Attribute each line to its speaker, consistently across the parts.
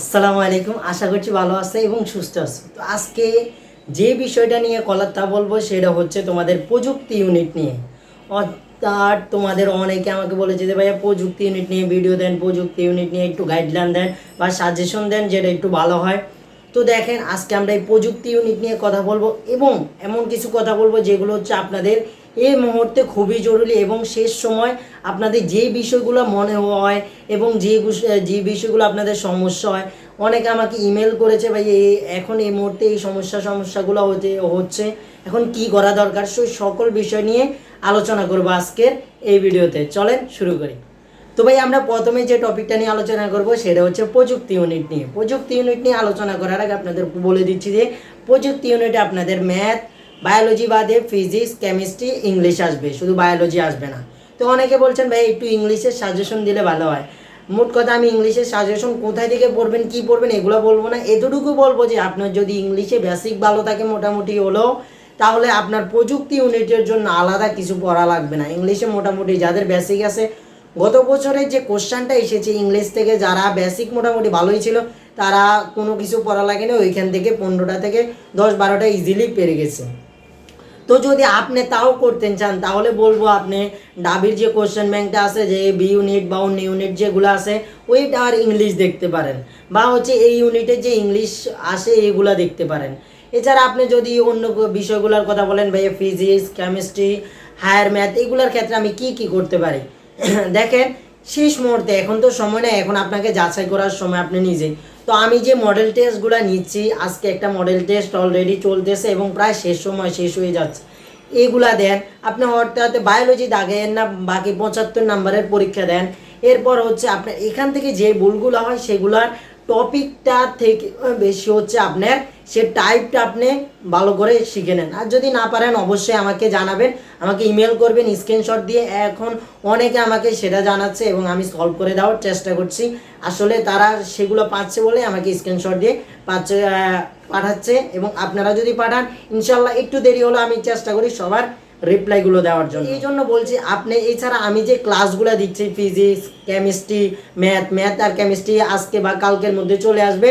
Speaker 1: আসসালামু আলাইকুম। আশা করছি ভালো আছে এবং সুস্থ আছে। তো আজকে যে বিষয়টা নিয়ে কথা বলব সেটা হচ্ছে তোমাদের প্রযুক্তি ইউনিট নিয়ে। অর্থাৎ তোমাদের অনেকে আমাকে বলেছে যে, ভাইয়া, প্রযুক্তি ইউনিট নিয়ে ভিডিও দেন, প্রযুক্তি ইউনিট নিয়ে একটু গাইডলাইন দেন বা সাজেশন দেন যেটা একটু ভালো হয়। তো দেখেন, আজকে আমরা এই প্রযুক্তি ইউনিট নিয়ে কথা বলব এবং এমন কিছু কথা বলব যেগুলো হচ্ছে আপনাদের এই মুহূর্তে খুবই জরুরি এবং শেষ সময় আপনাদের যে বিষয়গুলো মনে হয় এবং যে যে বিষয়গুলো আপনাদের সমস্যা হয়, অনেকে আমাকে ইমেল করেছে, ভাই এই এখন এই মুহূর্তে এই সমস্যা, সমস্যাগুলো হতে, হচ্ছে, এখন কি করা দরকার? সেই সকল বিষয় নিয়ে আলোচনা করব আজকের এই ভিডিওতে। চলেন শুরু করি। তো ভাই, আমরা প্রথমে যে টপিকটা নিয়ে আলোচনা করব সেটা হচ্ছে প্রযুক্তি ইউনিট নিয়ে। প্রযুক্তি ইউনিট নিয়ে আলোচনা করার আগে আপনাদের বলে দিচ্ছি যে প্রযুক্তি ইউনিটে আপনাদের ম্যাথ বায়োলজি বাদে ফিজিক্স কেমিস্ট্রি ইংলিশ আসবে, শুধু বায়োলজি আসবে না। তো অনেকে বলছেন, ভাই, একটু ইংলিশের সাজেশন দিলে ভালো হয়। মোট কথা, আমি ইংলিশের সাজেশন কোথায় থেকে পড়বেন, কি পড়বেন, এগুলো বলব না। এতটুকু বলব যে, আপনার যদি ইংলিশে বেসিক ভালো থাকে, মোটামুটি হলো, তাহলে আপনার প্রযুক্তি ইউনিটের জন্য আলাদা কিছু পড়া লাগবে না। ইংলিশে মোটামুটি যাদের বেসিক আছে, গত বছরের যে কোশ্চানটা এসেছে ইংলিশ থেকে যারা বেসিক মোটামুটি ভালোই ছিল, তারা কোনো কিছু পড়া লাগেনি, ওইখান থেকে পনেরোটা থেকে দশ বারোটা ইজিলি পেরে গেছে। তো যদি আপনি তাও করতে চান, তাহলে বলব আপনি ডাবির যে কোশ্চেন ব্যাংকটা আছে, যে বি ইউনিট বা অন্য ইউনিট যেগুলো আছে, ওইটা আর ইংলিশ দেখতে পারেন বা হচ্ছে এই ইউনিটে যে ইংলিশ আসে এইগুলা দেখতে পারেন। এছাড়া আপনি যদি অন্য বিষয়গুলোর কথা বলেন ভাই ফিজিক্স কেমিস্ট্রি হায়ার ম্যাথ এগুলোর ক্ষেত্রে আমি কি কি করতে পারি? দেখেন, শেষ মুহূর্তে, এখন তো সময় নেই, এখন আপনাকে যাচাই করার সময় আপনি নিজে তো আমি যে মডেল টেস্টগুলো নিচ্ছি, আজকে একটা মডেল টেস্ট অলরেডি চলতেছে এবং প্রায় শেষ সময় শেষ হয়ে যাচ্ছে। এগুলা দেন, আপনি অর্থাৎ বায়োলজি দাগেন না, বাকি পঁচাত্তর নাম্বারের পরীক্ষা দেন। এরপর হচ্ছে আপনার, এখান থেকে যে ভুলগুলো হয়, সেগুলার টপিকটা থেকে বেশি হচ্ছে আপনার সে টাইপটা আপনি ভালো করে শিখে নেন। আর যদি না পারেন, অবশ্যই আমাকে জানাবেন। আমাকে ইমেল করবেন স্ক্রিনশট দিয়ে। এখন অনেকে আমাকে সেটা জানাচ্ছে এবং আমি সলভ করে দেওয়ার চেষ্টা করছি। আসলে তারা সেগুলো পাচ্ছে বলে আমাকে স্ক্রিনশট দিয়ে পাচ্ছে পাঠাচ্ছে এবং আপনারা যদি পাঠান, ইনশাল্লাহ একটু দেরি হলো আমি চেষ্টা করি সবার রিপ্লাইগুলো দেওয়ার জন্য। এই জন্য বলছি, আপনি এছাড়া আমি যে ক্লাসগুলো দিচ্ছি ফিজিক্স কেমিস্ট্রি ম্যাথ ম্যাথ আর কেমিস্ট্রি আজকে বা কালকের মধ্যে চলে আসবে।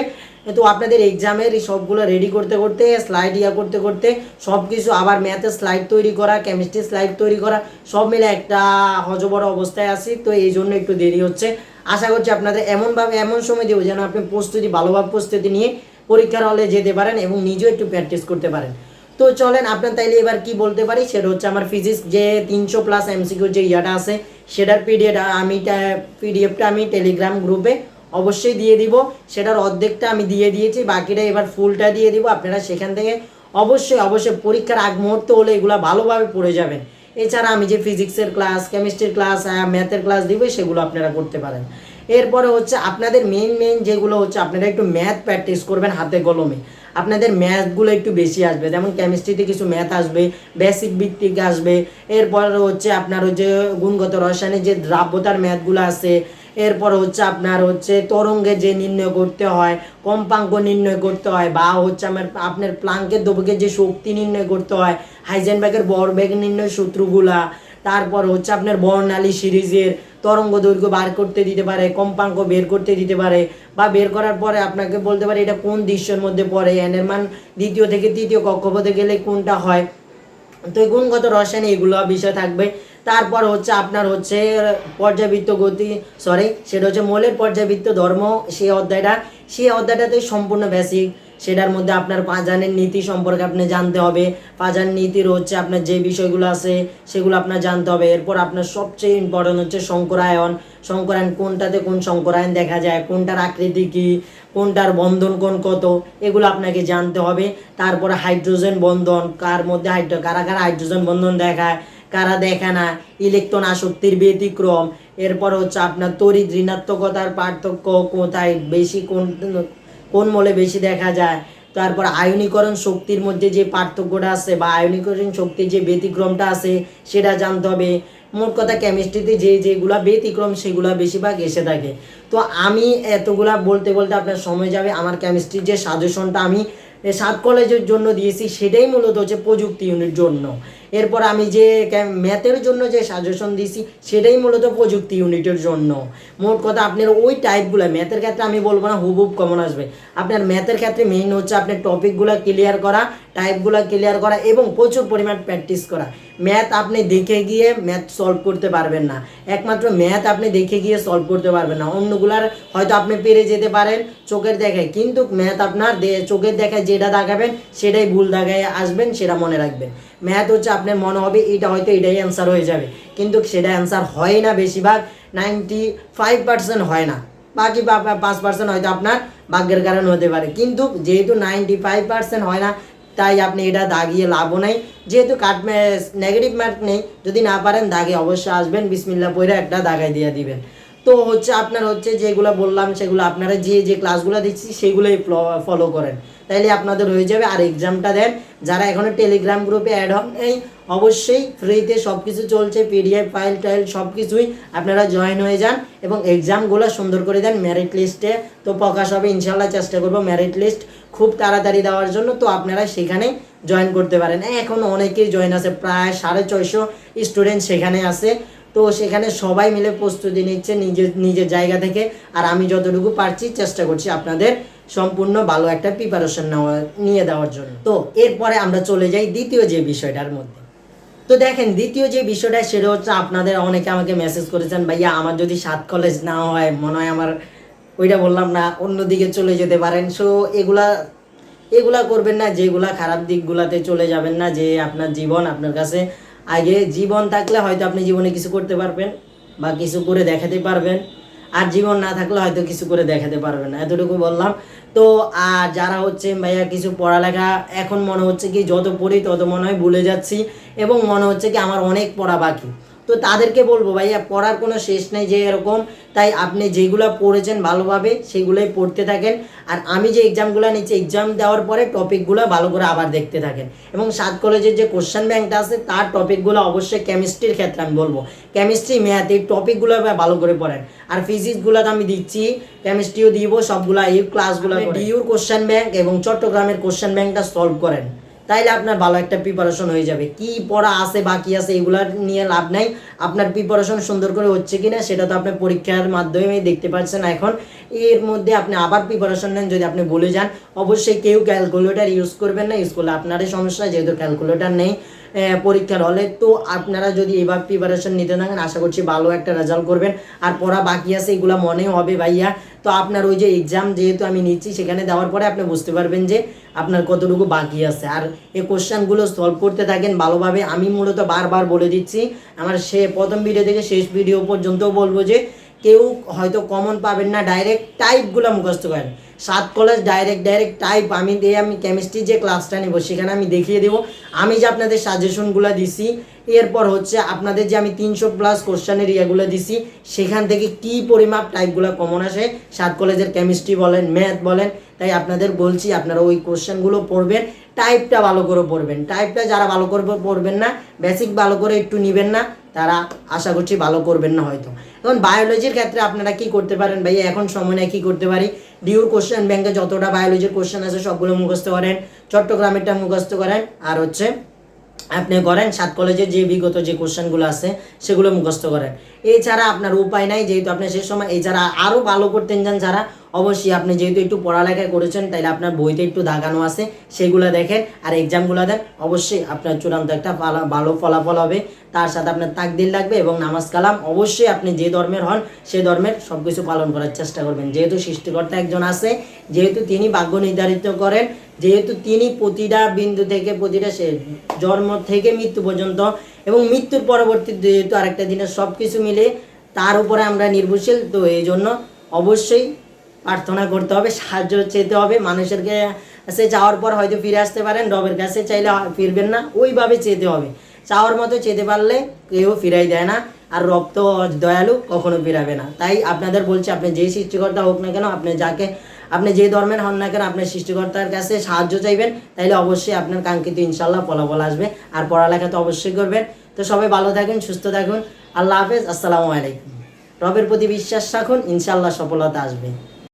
Speaker 1: তো আপনাদের এক্সামের এই সবগুলো রেডি করতে করতে স্লাইড ইয়া করতে করতে সব কিছু আবার ম্যাথের স্লাইড তৈরি করা কেমিস্ট্রি স্লাইড তৈরি করা, সব মিলে একটা হজবড় অবস্থায় আছি, তো এই জন্য একটু দেরি হচ্ছে। আশা করছি আপনাদের এমনভাবে এমন সময় দেবো যেন আপনি প্রস্তুতি ভালোভাবে প্রস্তুতি নিয়ে পরীক্ষার হলে যেতে পারেন এবং নিজেও একটু প্র্যাকটিস করতে পারেন। তো চলেন, আপনার তাইলে এবার কি বলতে পারি? সেটা হচ্ছে আমার ফিজিক্স যে তিনশো প্লাস এমসিকিউ যে ইয়াটা আছে, সেটার পিডিএফ আমি পিডিএফটা আমি টেলিগ্রাম গ্রুপে অবশ্যই দিয়ে দিব। সেটার অর্ধেকটা আমি দিয়ে দিয়েছি, বাকিটা এবার ফুলটা দিয়ে দিব। আপনারা সেখান থেকে অবশ্যই অবশ্যই পরীক্ষার আগ মুহূর্তে হলে এগুলো ভালোভাবে পড়ে যাবেন। এছাড়া আমি যে ফিজিক্সের ক্লাস কেমিস্ট্রির ক্লাস ম্যাথের ক্লাস দিব, সেগুলো আপনারা করতে পারেন। এরপরে হচ্ছে আপনাদের মেইন মেইন যেগুলো হচ্ছে, আপনারা একটু ম্যাথ প্র্যাকটিস করবেন হাতে কলমে। আপনাদের ম্যাথগুলো একটু বেশি আসবে, যেমন কেমিস্ট্রিতে কিছু ম্যাথ আসবে বেসিক ভিত্তিক আসবে, এরপর হচ্ছে আপনার ওই যে গুণগত রসায়নের যে দ্রাব্যতার ম্যাথগুলো আছে, এরপর হচ্ছে আপনার হচ্ছে তরঙ্গে যে নির্ণয় করতে হয়, কম্পাঙ্ক নির্ণয় করতে হয়, বা হচ্ছে আমার, আপনার প্লাঙ্কের দবকের যে শক্তি নির্ণয় করতে হয় হাইজেনবার্গের বরবেগ নির্ণয় সূত্রগুলা তারপর হচ্ছে আপনার বর্ণালী সিরিজের তরঙ্গ দৈর্ঘ্য বার করতে দিতে পারে, কম্পাঙ্ক বের করতে দিতে পারে বা বের করার পরে আপনাকে বলতে পারে এটা কোন দৃশ্যের মধ্যে পড়ে এনের মান দ্বিতীয় থেকে তৃতীয় কক্ষপথে গেলে কোনটা হয়। তো গুণগত রসায়ন এগুলো বিষয় থাকবে। তারপর হচ্ছে আপনার হচ্ছে পর্যাবৃত্ত গতি সরি সেটা হচ্ছে মৌলের পর্যাবৃত্ত ধর্ম সেই অধ্যায়টা সেই অধ্যায়টাতে সম্পূর্ণ বেসিক সেটার মধ্যে আপনার পাঁজানের নীতি সম্পর্কে আপনি জানতে হবে। পাঁজান নীতির হচ্ছে আপনার যে বিষয়গুলো আছে, সেগুলো আপনার জানতে হবে। এরপর আপনার সবচেয়ে ইম্পর্টেন্ট হচ্ছে শঙ্করায়ন। শঙ্করায়ন কোনটাতে কোন শঙ্করায়ন দেখা যায়, কোনটার আকৃতি কী, কোনটার বন্ধন কোন কত, এগুলো আপনাকে জানতে হবে। তারপরে হাইড্রোজেন বন্ধন, কার মধ্যে হাইড্রো, কারা কারা হাইড্রোজেন বন্ধন দেখায়, কারা দেখে না, ইলেকট্রন আসক্তির ব্যতিক্রম। এরপর হচ্ছে আপনার তড়িৎ ঋণাত্মকতার পার্থক্য কোথায়, বেশি কোন কোন মলে বেশি দেখা যায়? তারপর আয়নীকরণ শক্তির মধ্যে যে পার্থক্যটা আছে বা আয়নীকরণ শক্তির যে ব্যতিক্রমটা আছে, সেটা জানতে হবে। মোট কথা কেমিস্ট্রিতে যে যেগুলা ব্যতিক্রম, সেগুলা বেশিরভাগ এসে থাকে। তো আমি এতগুলা বলতে বলতে আপনার সময় যাবে। আমার কেমিস্ট্রির যে সাজেশনটা আমি সাত কলেজের জন্য দিয়েছি, সেটাই মূলত হচ্ছে প্রযুক্তি ইউনিট জন্য। এরপর আমি যে ম্যাথের জন্য যে সাজেশন দিয়েছি সেটাই মূলত প্রযুক্তি ইউনিটের জন্য। মোট কথা আপনার ওই টাইপগুলো ম্যাথের ক্ষেত্রে আমি বলব না, হুবহুব কমন আসবে। আপনার ম্যাথের ক্ষেত্রে মেইন হচ্ছে আপনার টপিকগুলো ক্লিয়ার করা টাইপগুলো ক্লিয়ার করা এবং প্রচুর পরিমাণ প্র্যাকটিস করা। ম্যাথ আপনি দেখে গিয়ে ম্যাথ সলভ করতে পারবেন না। একমাত্র ম্যাথ আপনি দেখে গিয়ে সলভ করতে পারবেন না। অন্যগুলার হয়তো আপনি পেরে যেতে পারেন চোখের দেখায়, কিন্তু ম্যাথ আপনার চোখের দেখায় যেটা দেখাবেন, সেটাই ভুল দেখায় আসবেন, সেটা মনে রাখবেন। ম্যাথ হচ্ছে আপনার মনে হবে, এটা হয়তো এটাই অ্যান্সার হয়ে যাবে। কিন্তু সেটা অ্যান্সার হয় না বেশিরভাগ নাইনটি ফাইভ পার্সেন্ট হয় না। বাকি পাঁচ পার্সেন্ট হয়তো আপনার ভাগ্যের কারণে হতে পারে। কিন্তু যেহেতু নাইনটি ফাইভ পার্সেন্ট হয় না, তাই আপনি এটা দাগিয়ে লাভও নাই। যেহেতু কাট নেগেটিভ মার্ক নেই, যদি না পারেন দাগে অবশ্যই আসবেন বিসমিল্লা পইরা একটা দাগাই দিয়ে দিবেন। তো হচ্ছে আপনার হচ্ছে যেগুলো বললাম, সেগুলো আপনারা যে যে ক্লাসগুলো দিচ্ছি, সেগুলোই ফলো করেন। তাইলে আপনাদের হয়ে যাবে আর এক্সামটা দেন, যারা এখনও টেলিগ্রাম গ্রুপে অ্যাড হন এই অবশ্যই ফ্রিতে সব কিছু চলছে পিডিএফ ফাইল টাইল সব কিছুই আপনারা জয়েন হয়ে যান এবং এক্সামগুলো সুন্দর করে দেন মেরিট লিস্টে তো প্রকাশ হবে ইনশাল্লাহ চেষ্টা করব মেরিট লিস্ট খুব তাড়াতাড়ি দেওয়ার জন্য। তো আপনারা সেখানে জয়েন করতে পারেন। এখন অনেকেই জয়েন আছে, প্রায় সাড়ে ছয়শো স্টুডেন্ট সেখানে আছে। তো সেখানে সবাই মিলে প্রস্তুতি নিচ্ছে নিজের নিজের জায়গা থেকে। আর আমি যতটুকু পারছি চেষ্টা করছি আপনাদের সম্পূর্ণ ভালো একটা প্রিপারেশন নেওয়া, নিয়ে দেওয়ার জন্য। তো এরপরে আমরা চলে যাই দ্বিতীয় যে বিষয়টার মধ্যে। তো দেখেন, দ্বিতীয় যে বিষয়টা, সেটা হচ্ছে আপনাদের অনেকে আমাকে মেসেজ করেছেন, ভাইয়া, আমার যদি সাত কলেজ না হয়, মনে হয় আমার ওইটা বললাম না, অন্যদিকে চলে যেতে পারেন। সো এগুলা এগুলা করবেন না, যেগুলা খারাপ দিকগুলাতে চলে যাবেন না, যে আপনার জীবন আপনার কাছে আগে জীবন থাকলে হয়তো আপনি জীবনে কিছু করতে পারবেন বা কিছু করে দেখাতে পারবেন। আর জীবন না থাকলে হয়তো কিছু করে দেখাতে পারবেন এতটুকু বললাম। তো, আর যারা হচ্ছে ভাইয়া কিছু পড়ালেখা, এখন মনে হচ্ছে কি যত পড়ি তত মনে হয় ভুলে যাচ্ছি এবং মনে হচ্ছে কি আমার অনেক পড়া বাকি। তো তাদেরকে বলব ভাইয়া পড়ার কোনো শেষ নেই যে এরকম। তাই আপনি যেগুলো পড়েছেন ভালোভাবে সেগুলোই পড়তে থাকেন। আর আমি যে এক্সামগুলো নিচ্ছি এক্সাম দেওয়ার পরে টপিকগুলো ভালো করে আবার দেখতে থাকেন। এবং সাত কলেজের যে কোশ্চেন ব্যাংকটা আছে তার টপিকগুলো অবশ্যই কেমিস্ট্রির ক্ষেত্রে আমি বলব। কেমিস্ট্রি ম্যাথ এই টপিকগুলো ভালো করে পড়েন। আর ফিজিক্সগুলো তো আমি দিচ্ছি কেমিস্ট্রিও দিব সবগুলো এই ক্লাসগুলো ডিউর কোশ্চেন ব্যাংক এবং চট্টগ্রামের কোশ্চেন ব্যাংকটা সলভ করেন। তাইলে আপনার ভালো একটা প্রিপারেশন হয়ে যাবে। কি পড়া আছে, বাকি আছে, এগুলা নিয়ে লাভ নাই। আপনার প্রিপারেশন সুন্দর করে হচ্ছে কিনা, সেটা তো আপনি পরীক্ষার মাধ্যমে দেখতে পাচ্ছেন এখন। এর মধ্যে আপনি আবার প্রিপারেশন নেন যদি আপনি বলে যান। অবশ্যই কেউ ক্যালকুলেটার ইউজ করবেন না ইউজ করলে আপনারই সমস্যা, যেহেতু ক্যালকুলেটার নেই। পরীক্ষার হলে। তো আপনারা যদি এবার প্রিপারেশন নিতে থাকেন, আশা করছি ভালো একটা রেজাল্ট করবেন। আর পড়া বাকি আছে, এগুলো মনে হবে ভাইয়া। তো আপনার ওই যে এক্সাম যেহেতু আমি নিচ্ছি, সেখানে দেওয়ার পরে আপনি বুঝতে পারবেন যে আপনার কতটুকু বাকি আছে। আর এই কোশ্চেনগুলো সলভ করতে থাকেন ভালোভাবে, আমি মূলত বারবার বলে দিচ্ছি। আমার সে প্রথম ভিডিও থেকে শেষ ভিডিও পর্যন্ত বলব যে কেউ হয়তো কমন পাবেন না ডাইরেক্ট টাইপগুলো মুখস্থ করেন। সাত কলেজ ডাইরেক্ট ডাইরেক্ট টাইপ আমি দিয়ে আমি কেমিস্ট্রি যে ক্লাসটা নেব, সেখানে আমি দেখিয়ে দেবো। আমি যে আপনাদের সাজেশনগুলো দিছি, এরপর হচ্ছে আপনাদের যে আমি তিনশো প্লাস কোশ্চেনের ইয়েগুলো দিছি, সেখান থেকে কি পরিমাপ টাইপগুলো কমন আসে, সাত কলেজের কেমিস্ট্রি বলেন ম্যাথ বলেন, তাই আপনাদের বলছি, আপনারা ওই কোশ্চেনগুলো পড়বেন টাইপটা ভালো করে পড়বেন। টাইপটা যারা ভালো করে পড়বেন না বেসিক ভালো করে একটু নেবেন না তারা আশা করছি ভালো করবেন না হয়তো। এখন বায়োলজির ক্ষেত্রে আপনারা কি করতে পারেন ভাই? এখন সময় নেই, কি করতে পারি? ডিউর কোশ্চেন ব্যাংকে যতটা বায়োলজির কোশ্চেন আছে সবগুলো মুখস্থ করেন, চট্টগ্রামেরটা মুখস্থ করেন, আর হচ্ছে আপনি করেন সাত কলেজের যে বিগত যে কোশ্চেনগুলো আছে, সেগুলো মুখস্থ করেন। এছাড়া আপনার উপায় নাই, যেহেতু আপনি সে সময়, এছাড়া আরও ভালো করতেন যান যারা অবশ্যই আপনি যেহেতু একটু পড়ালেখা করেছেন, তাইলে আপনার বইতে একটু দাগানো আছে, সেগুলো দেখেন আর এক্সামগুলো দেন, অবশ্যই আপনার চূড়ান্ত একটা ভালো ফলাফল হবে। তার সাথে আপনার তাকদিল লাগবে এবং নামাজ কালাম, অবশ্যই আপনি যে ধর্মের হন, সে ধর্মের সব কিছু পালন করার চেষ্টা করবেন। যেহেতু সৃষ্টিকর্তা একজন আছে, যেহেতু তিনি ভাগ্য নির্ধারিত করেন, যেহেতু তিনি প্রতিটা বিন্দু থেকে প্রতিটা সে জন্ম থেকে মৃত্যু পর্যন্ত এবং মৃত্যুর পরবর্তী যেহেতু আরেকটা দিনের সব কিছু মিলে, তার উপরে আমরা নির্ভরশীল, তো এই জন্য অবশ্যই প্রার্থনা করতে হবে, সাহায্য চেতে হবে। মানুষের কাছে যাওয়ার পর হয়তো ফিরে আসতে পারেন, রবের কাছে চাইলে ফিরবেন না, ওইভাবে চেতে হবে। চাওয়ার মতো চেতে পারলে কেউ ফিরাই দেয় না, আর রব তো দয়ালু, কখনো ফিরাবে না। তাই আপনাদের বলছি, আপনি যে সৃষ্টিকর্তা হোক না কেন, আপনি যাকে, আপনি যে ধর্মের হন না কেন, আপনি সৃষ্টিকর্তার কাছে সাহায্য চাইবেন, তাইলে অবশ্যই আপনার কাঙ্ক্ষিত ইনশাল্লাহ ফলাফল আসবে, আর পড়ালেখা তো অবশ্যই করবেন। তো সবাই ভালো থাকুন, সুস্থ থাকুন, আল্লাহ হাফেজ, আসসালামু আলাইকুম। রবের প্রতি বিশ্বাস রাখুন ইনশাল্লাহ সফলতা আসবে।